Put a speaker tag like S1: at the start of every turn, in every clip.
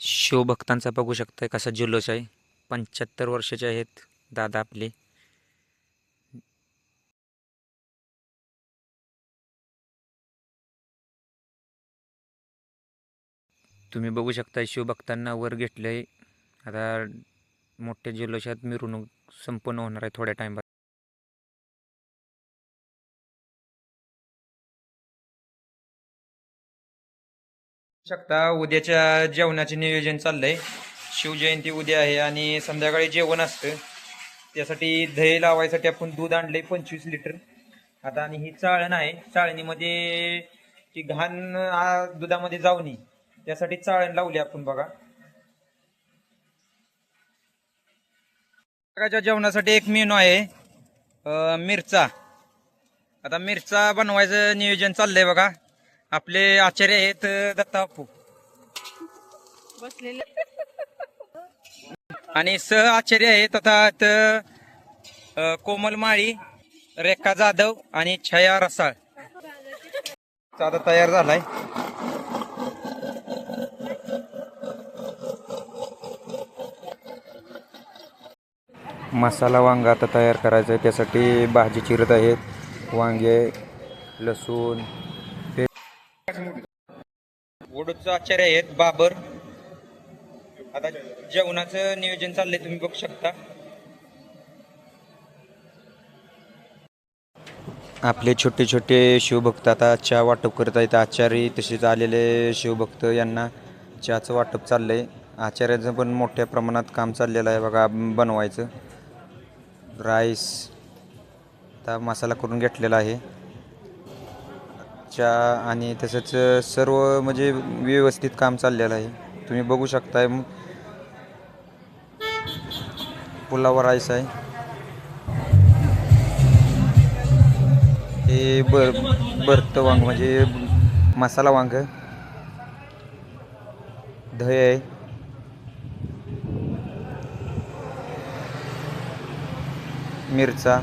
S1: शिवभक्तांचा बघू शकताय कसा जल्लोष आहे. पंच्याहत्तर वर्षाचे आहेत दादा आपले. तुम्ही बघू शकता शिवभक्तांना वर घेतलंय. आता मोठ्या जल्लोषात मिरवणूक संपन्न होणार आहे थोड्या टाइमात शकता. उद्याच्या जेवणाचे नियोजन चाललंय. शिवजयंती उद्या आहे आणि संध्याकाळी जेवण असतं. त्यासाठी दही लावायसाठी आपण दूध आणलंय पंचवीस लिटर. आता आणि ही चाळण आहे. चाळणीमध्ये ती घाण दुधामध्ये जाऊ नये. त्यासाठी चाळण लावली आपण बघा. सकाळच्या जेवणासाठी एक मेनू आहे मिरचा. आता मिरचा बनवायचं नियोजन चाललंय बघा. आपले आचार्य आहेत अं, दत्ता बापू
S2: बसलेले.
S1: आणि सह आचार्य आहेत आता कोमल माळी रेखा जाधव आणि छया रसाळ. आता तयार झालाय. मसाला वांगा आता तयार करायचा आहे त्यासाठी भाजी चिरत आहेत वांगे लसूण वडूचं आचार्य आहेत बाबर. आता जेवणाचं नियोजन चाललंय तुम्ही बघू शकता. आपले छोटे छोटे शिवभक्त आता चहा वाटप करत आहेत. आचार्य तसेच आलेले शिवभक्त यांना चहाचं वाटप चाललंय. आचार्याचं पण मोठ्या प्रमाणात काम चाललेलं आहे बघा बनवायचं. राईस आता मसाला करून घेतलेला आहे. चहा आणि तसंच सर्व म्हणजे व्यवस्थित काम चाललेलं आहे. तुम्ही बघू शकताय. पुलावर राईस आहे. हे बर भरतं वांग म्हणजे मसाला वांग. दही आहे. मिरचा.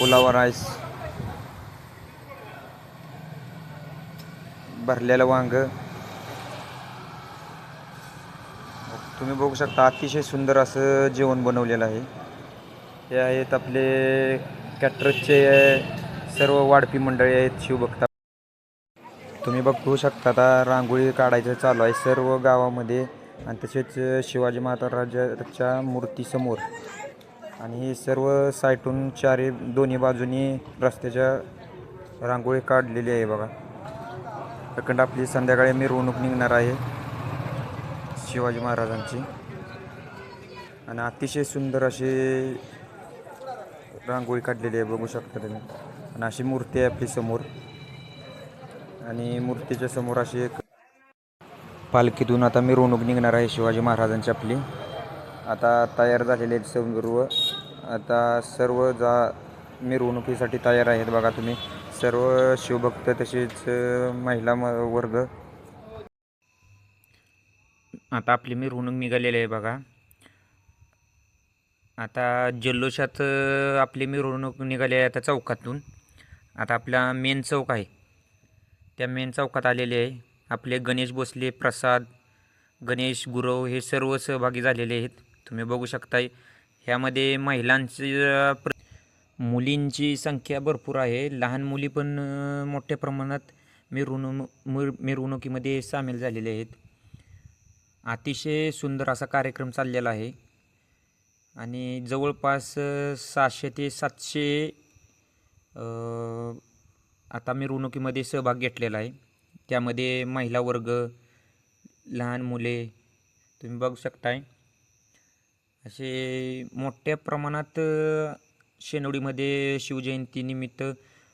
S1: पुलावा राईस भरलेलं वांग. तुम्ही बघू शकता अतिशय सुंदर असं जेवण बनवलेलं आहे. हे आहेत आपले कॅटरसचे सर्व वाढपी मंडळी आहेत शिवभक्ता तुम्ही बघू शकता आता रांगोळी काढायचं चालू आहे सर्व गावामध्ये आणि तसेच शिवाजी महाराजाच्या मूर्तीसमोर. आणि हे सर्व साईटून चारी दोन्ही बाजूनी रस्त्याच्या रांगोळी काढलेली आहे बघा. प्रखंड आपली संध्याकाळी मिरवणूक निघणार आहे. शिवाजी महाराजांची. आणि अतिशय सुंदर अशी रांगोळी काढलेली आहे बघू शकता तुम्ही. आणि अशी मूर्ती आहे आपली समोर. आणि मूर्तीच्या समोर अशी एक पालखीतून आता मिरवणूक निघणार आहे शिवाजी महाराजांची आपली. आता तयार झालेले आहेत सर्व. आता सर्व जा मिरवणुकीसाठी तयार आहेत बघा तुम्ही. सर्व शिवभक्त तसेच महिला म- वर्ग. आता आपली मिरवणूक निघालेली आहे बघा. आता जल्लोषात आपली मिरवणूक निघाली आहे आता चौकातून. आता आपला मेन चौक आहे. त्या मेन चौकात आलेले आहे. आपले गणेश भोसले प्रसाद गणेश गुरव हे सर्व सहभागी झालेले आहेत. तुम्ही बघू शकताय. ह्यामध्ये महिलांचे प्र मुलींची संख्या भरपूर आहे. लहान मुली पण मोठ्या प्रमाणात मिरवणूक मिर मिरवणुकीमध्ये सामील झालेले आहेत. अतिशय सुंदर असा कार्यक्रम चाललेला आहे. आणि जवळपास सहाशे ते सातशे आता मिरवणुकीमध्ये सहभाग घेतलेला आहे. त्यामध्ये महिला वर्ग लहान मुले तुम्ही बघू शकताय. असे मोठ्या प्रमाणात अ, शेनोडीमध्ये शिवजयंतीनिमित्त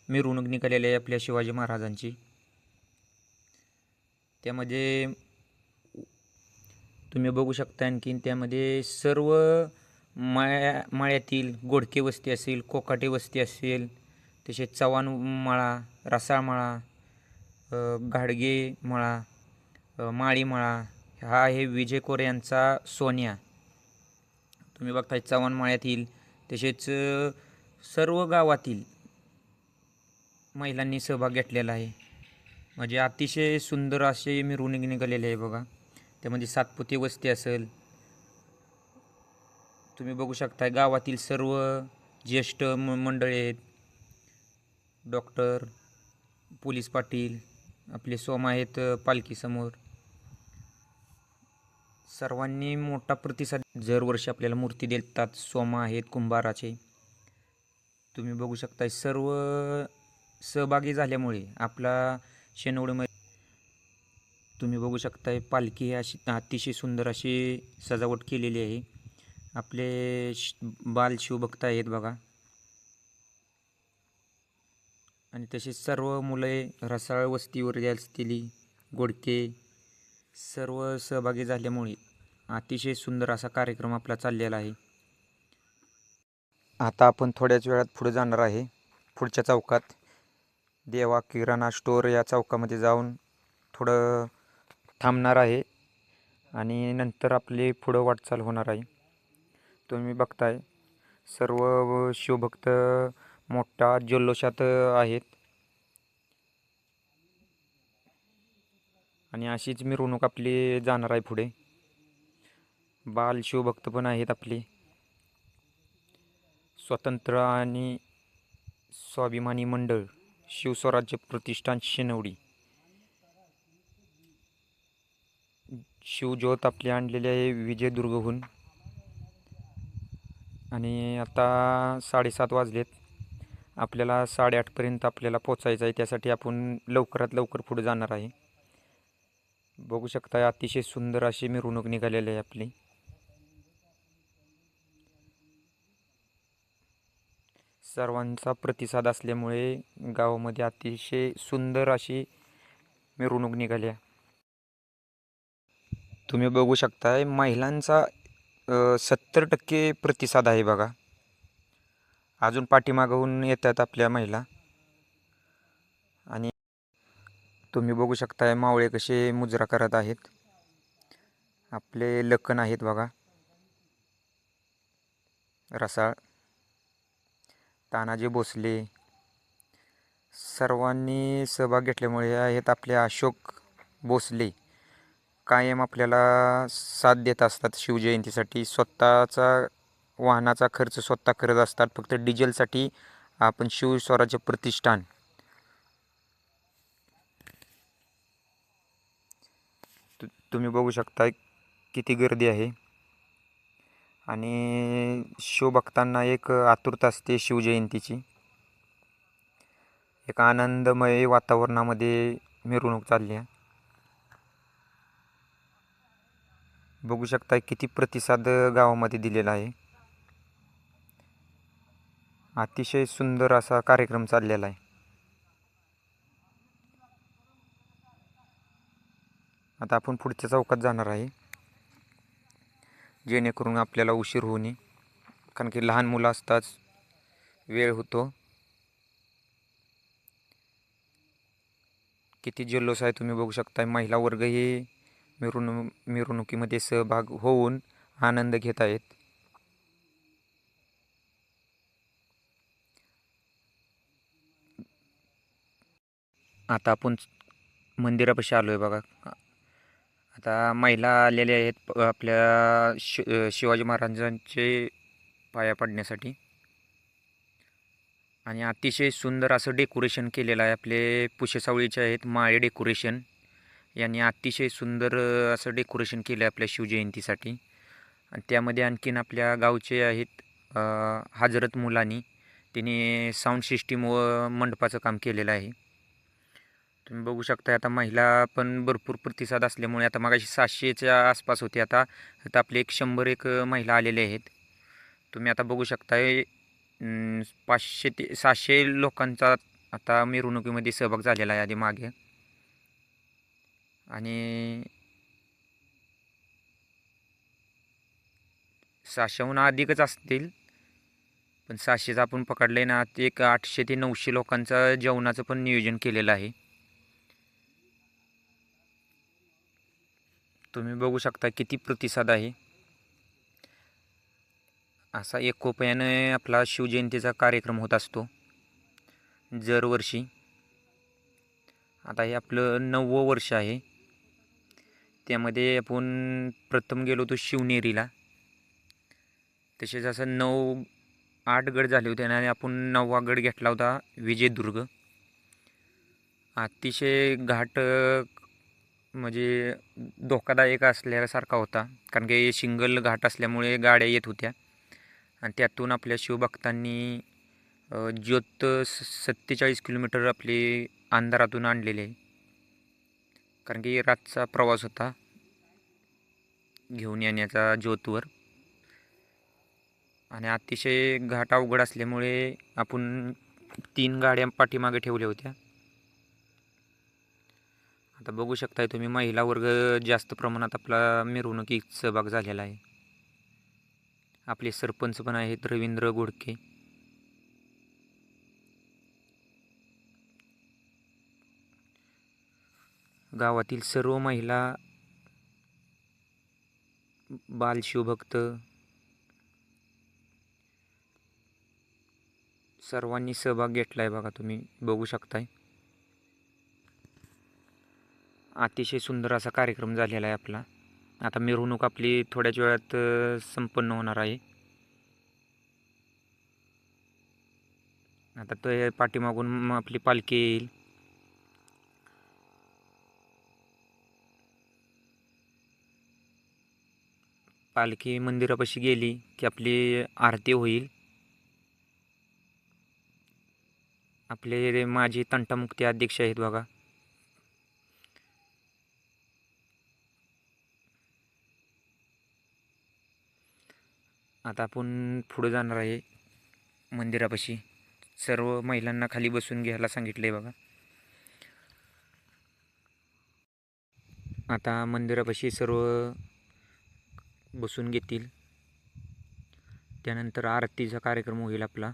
S1: मिरवणूक निघालेली आहे आपल्या शिवाजी महाराजांची. त्यामध्ये तुम्ही बघू शकता आणखीन त्यामध्ये सर्व माळ्या माळ्यातील गोडके वस्ती असेल कोकाटे वस्ती असेल तसेच चव्हाण माळा रसाळ माळा घाडगे माळा माळीमाळा हा आहे विजय कोरे यांचा सोन्या. तुम्ही बघताय चव्हाण माळ्यातील तसेच सर्व गावातील महिलांनी सहभाग घेतलेला आहे. म्हणजे अतिशय सुंदर असे मिरवणूक निघालेले आहे बघा. त्यामध्ये सातपुते वस्ती असेल. तुम्ही बघू शकता गावातील सर्व ज्येष्ठ म मंडळी आहेत. डॉक्टर पोलीस पाटील आपले सोम आहेत पालखीसमोर. सर्वांनी मोठा प्रतिसाद दरवर्षी आपल्याला मूर्ती देतात. सोमा आहेत कुंभाराचे. तुम्ही बघू शकता सर्व सहभागी झाल्यामुळे आपला शेनवडीमध्ये तुम्ही बघू शकताय पालखी अशी अतिशय सुंदर अशी सजावट केलेली आहे. आपले श बाल शिवभक्त आहेत बघा. आणि तसेच सर्व मुले रसाळ वस्तीवर असलेली गोडके सर्व सहभागी झाल्यामुळे अतिशय सुंदर असा कार्यक्रम आपला चाललेला आहे. आता आपण थोड्याच वेळात पुढे जाणार आहे. पुढच्या चौकात. देवा किराणा स्टोअर या चौकामध्ये जाऊन थोडं थांबणार आहे. आणि नंतर आपली पुढं वाटचाल होणार आहे. तुम्ही बघताय सर्व शिवभक्त मोठा जल्लोषात आहेत. आणि अशीच मिरवणूक आपली जाणार आहे पुढे. बाल शिवभक्त पण आहेत आपले. स्वतंत्र आणि स्वाभिमानी मंडळ शिवस्वराज्य प्रतिष्ठान शिनवडी. शिवज्योत आपली आणलेली आहे विजयदुर्गहून. आणि आता साडेसात वाजलेत. आपल्याला साडेआठपर्यंत आपल्याला पोचायचं आहे त्यासाठी आपण लवकरात लवकर पुढे जाणार आहे. बघू शकता अतिशय सुंदर अशी मिरवणूक निघालेली आहे आपली. सर्वांचा प्रतिसाद असल्यामुळे गावामध्ये अतिशय सुंदर अशी मिरवणूक निघाली आहे. तुम्ही बघू शकताय महिलांचा सत्तर टक्के प्रतिसाद आहे बघा. अजून पाठीमागहून येतात आपल्या महिला. आणि तुम्ही बघू शकताय मावळे कसे मुजरा करत आहेत. आपले लखन आहेत बघा. रसाळ. तानाजी भोसले सर्वांनी सहभाग घेतल्यामुळे आहेत आपले अशोक भोसले कायम आपल्याला साथ देत असतात शिवजयंतीसाठी स्वतःचा वाहनाचा खर्च स्वतः करत असतात. फक्त डिझेलसाठी आपण शिवस्वराज्य प्रतिष्ठान. तु तुम्ही बघू शकता किती गर्दी आहे. आणि शिवभक्तांना एक आतुरता असते शिवजयंतीची. एक आनंदमय वातावरणामध्ये मिरवणूक चालली आहे. बघू शकता किती प्रतिसाद गावामध्ये दिलेला आहे. अतिशय सुंदर असा कार्यक्रम चाललेला आहे. आता आपण पुढच्या चौकात जाणार आहे. जेणेकरून आपल्याला उशीर होऊ नये. कारण की लहान मुलं असताच वेळ होतो. किती जल्लोष आहे तुम्ही बघू शकता महिला वर्गही मिरवणूक मिरवणुकीमध्ये सहभाग होऊन आनंद घेत आहेत. आता आपण मंदिरापाशी आलो आहे बघा. आता महिला आलेल्या आहेत प- आपल्या शि शिवाजी महाराजांचे पाया पडण्यासाठी. आणि अतिशय सुंदर असं डेकोरेशन केलेलं आहे. आपले पुशेसावळीचे आहेत माळे डेकोरेशन यांनी अतिशय सुंदर असं डेकोरेशन केलं आहे आपल्या शिवजयंतीसाठी. आणि त्यामध्ये आणखीन आपल्या गावचे आहेत हजरत मुलानी. तिने साऊंड सिस्टीम व मंडपाचं काम केलेलं आहे. तुम्ही बघू शकता आता महिला पण भरपूर प्रतिसाद असल्यामुळे आता मागाशी सातशेच्या आसपास होते आता आता आपले एक शंभर एक महिला आलेले आहेत. तुम्ही आता बघू शकता पाचशे ते सहाशे लोकांचा आता मिरवणुकीमध्ये सहभाग झालेला आहे आधी मागे. आणि सहाशेहून अधिकच असतील पण सहाशेचं आपण पकडलं आहे ना एक आठशे ते नऊशे लोकांचं जेवणाचं पण नियोजन केलेलं आहे. तुम्ही बघू शकता किती प्रतिसाद आहे. असा एकोप्याने आपला शिवजयंतीचा कार्यक्रम होत असतो. दरवर्षी. आता हे आपलं नववं वर्ष आहे. त्यामध्ये आपण प्रथम गेलो होतो शिवनेरीला. तसेच असं नऊ आठ गड झाले होते आणि आपण नववा गड घेतला होता विजयदुर्ग. अतिशय घाट म्हणजे धोकादायक असल्यासारखा होता. कारण की शिंगल घाट असल्यामुळे गाड्या येत होत्या. आणि त्यातून आपल्या शिवभक्तांनी ज्योत सत्तेचाळीस किलोमीटर आपली अंधारातून आणलेले. आहे कारण की रातचा प्रवास होता घेऊन येण्याचा ज्योतवर. आणि अतिशय घाट अवघड असल्यामुळे आपण तीन गाड्या पाठीमागे ठेवल्या होत्या. आता बघू शकताय तुम्ही महिला वर्ग जास्त प्रमाणात आपला मिरवणुकीत सहभाग झालेला आहे. आपले सरपंच पण आहेत रवींद्र गोडके गावातील सर्व महिला बालशिवभक्त सर्वांनी सहभाग घेतला आहे बघा तुम्ही बघू शकताय. अतिशय सुंदर असा कार्यक्रम झालेला आहे आपला. आता मिरवणूक आपली थोड्याच वेळात संपन्न होणार आहे. आता तो पाठीमागून आपली पालखी येईल. पालखी मंदिरापाशी गेली की आपली आरती होईल. आपले माजी तंटामुक्ती अध्यक्ष आहेत बघा. आता आपण पुढे जाणार आहे मंदिरापाशी. सर्व महिलांना खाली बसून घ्यायला सांगितलं आहे बघा. आता मंदिरापाशी सर्व बसून घेतील. त्यानंतर आरतीचा कार्यक्रम होईल आपला.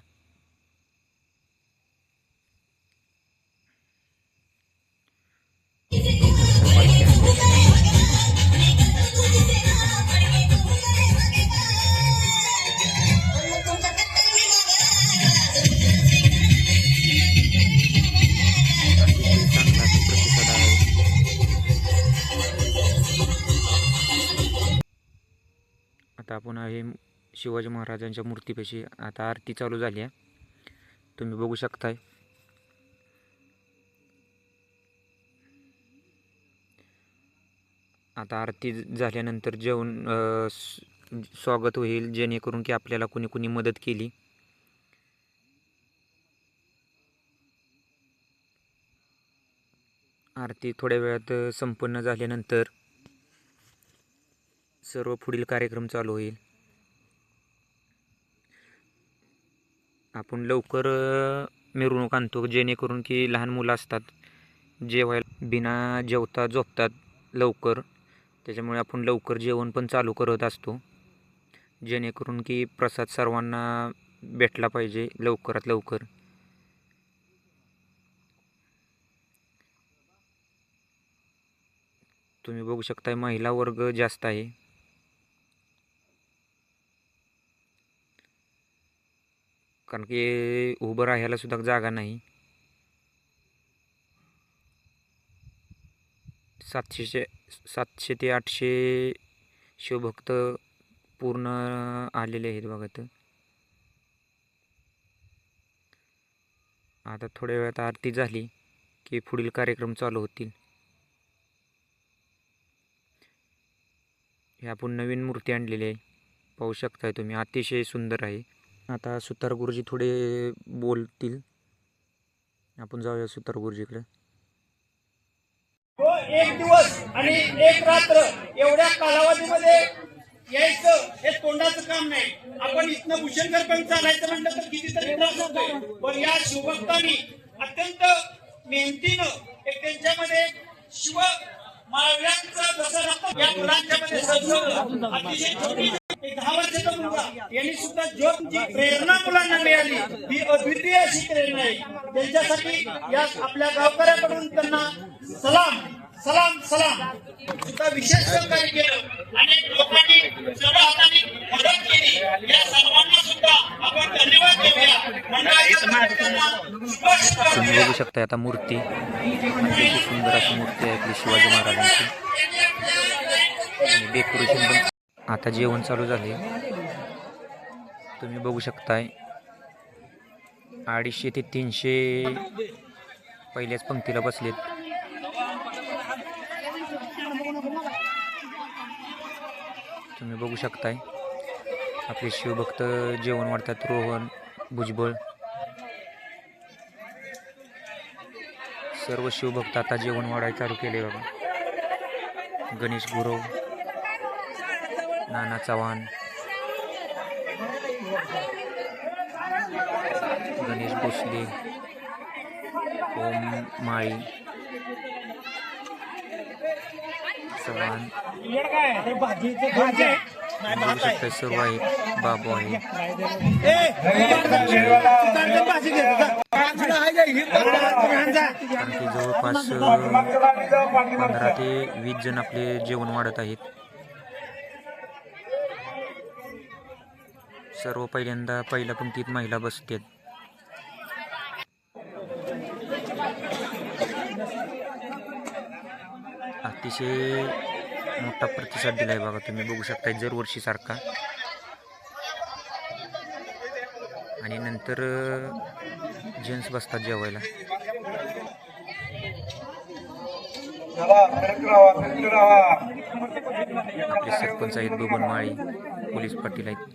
S1: शिवाजी महाराजांच्या मूर्तीपाशी आता आरती चालू झाली आहे. तुम्ही बघू शकताय. आता आरती झाल्यानंतर जेवण स्वागत होईल जेणेकरून की आपल्याला कोणी कोणी मदत केली. आरती थोड्या वेळात संपन्न झाल्यानंतर सर्व पुढील कार्यक्रम चालू होईल. आपण लवकर मिरवणूक आणतो जेणेकरून की लहान मुलं असतात जेवायला बिना जेवता झोपतात लवकर. त्याच्यामुळे आपण लवकर जेवण पण चालू करत असतो. जेणेकरून की प्रसाद सर्वांना भेटला पाहिजे लवकरात लवकर. तुम्ही बघू शकता महिला वर्ग जास्त आहे. कारण की उभं राहायला सुद्धा जागा नाही. सातशेचे सातशे ते आठशे शिवभक्त पूर्ण आलेले आहेत बघा तर आता थोड्या वेळात आरती झाली की पुढील कार्यक्रम चालू होतील. हे आपण नवीन मूर्ती आणलेली आहे. पाहू शकताय तुम्ही. अतिशय सुंदर आहे. आता सुतार गुरुजी थोडे बोलतील. आपण जाऊया सुतार गुरुजीकडे.
S2: हो, एक दिवस आणि एक रात्र एवढ्या कालावधीमध्ये यायचं हे तोंडाचं काम नाही. आपण इथनं भूषणकर पण चालायचं म्हणलं तर कितीतरी त्रास होतोय. पण या शिवभक्तांनी अत्यंत मेहनतीनं एक त्यांच्यामध्ये शिव माळव्यांचं जसं रक्त या मुलांच्यामध्ये सजवलं. अतिशय छोटी एक दहा वर्षाचा मुलगा जी प्रेरणा मुलांना मिळाली ही अद्वितीय अशी प्रेरणा आहे. त्यांच्यासाठी या आपल्या गावकऱ्याकडून त्यांना सलाम सलाम सलाम. सुद्धा विशेष सहकार्य केलं. अनेक लोकांनी सर्व हाताने मदत केली. या सर्वांना सुद्धा आपण धन्यवाद देऊया.
S1: तुम्ही बघू शकता आता मूर्ती. अतिशय सुंदर अशी मूर्ती आहे आपली शिवाजी महाराजांची. आणि डेकोरेशन पण आता जेवण चालू झाले तुम्ही बघू शकताय. अडीचशे ते तीनशे पहिल्याच पंक्तीला बसलेत. तुम्ही बघू शकताय. आपले शिवभक्त जेवण वाढतात. रोहन भुजबळ. सर्व शिवभक्त आता जेवण वाढायला चालू केले बाबा गणेश गुरव नाना चव्हाण. गणेश भोसले ओम माळी चव्हाण. बघू शकता सर्व आहेत बाबू आहे. कारण की जवळपास पंधरा ते वीस जण आपले जेवण वाढत आहेत. सर्व पहिल्यांदा पहिल्या पंक्तीत महिला बसतात अतिशय मोठा प्रतिसाद दिला आहे बघा तुम्ही बघू शकता दरवर्षी सारखा आणि नंतर जेंट्स बसतात जेवायला. आपले सरपंच आहेत बबन माळी पोलीस पाटील आहेत.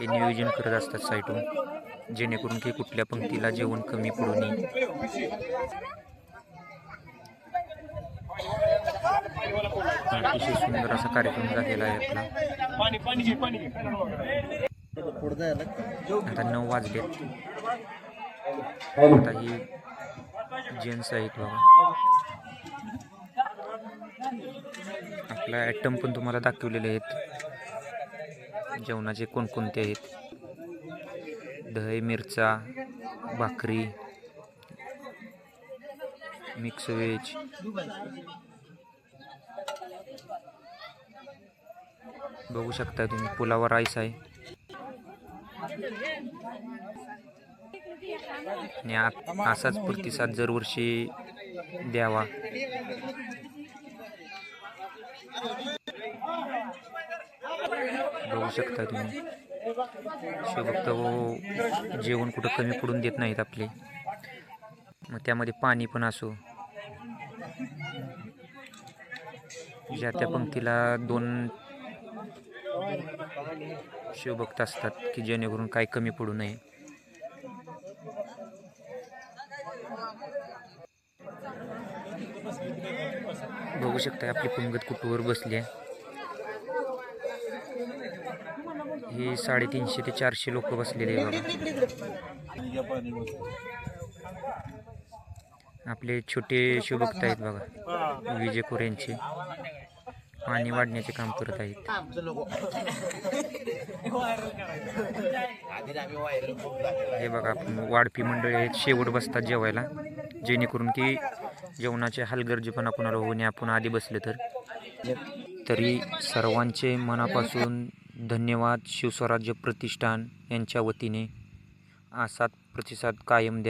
S1: हे नियोजन करत असतात साईटून जेणेकरून की कुठल्या पंक्तीला जेवण कमी पडू नये. अतिशय सुंदर असा कार्यक्रम झालेला आहे आपला. आता नऊ वाजले. आता ही जेन्ट्स आहेत बाबा. आपला ॲटम पण तुम्हाला दाखवलेले आहेत. जेवणाचे कोणकोणते आहेत? दही मिरचा भाकरी मिक्स व्हेज बघू शकता तुम्ही पुलावा राईस आहे. आणि असाच प्रतिसाद दरवर्षी द्यावा. बघू शकता तुम्ही. शिवभक्त व जेवण कुठं कमी पडून देत नाहीत आपले. मग त्यामध्ये पाणी पण असो. ज्या त्या पंक्तीला दोन शिवभक्त असतात की जेणेकरून काय कमी पडू नये. बघू शकता आपली पंगत कुटुंबावर बसली आहे. ही साडेतीनशे ते चारशे लोक बसलेले बघा. आपले छोटे शुभक्त आहेत बघा. विजय यांचे. पाणी वाढण्याचे काम करत आहेत. हे बघा आपण वाढपी मंडळी आहेत. शेवट बसतात जेवायला. जेणेकरून की जेवणाचे हलगर्जीपणा कोणाला होऊ नये. आपण आधी बसले तर. तरी सर्वांचे मनापासून धन्यवाद शिवस्वराज्य प्रतिष्ठान यांच्या वतीने. असाच प्रतिसाद कायम द्या.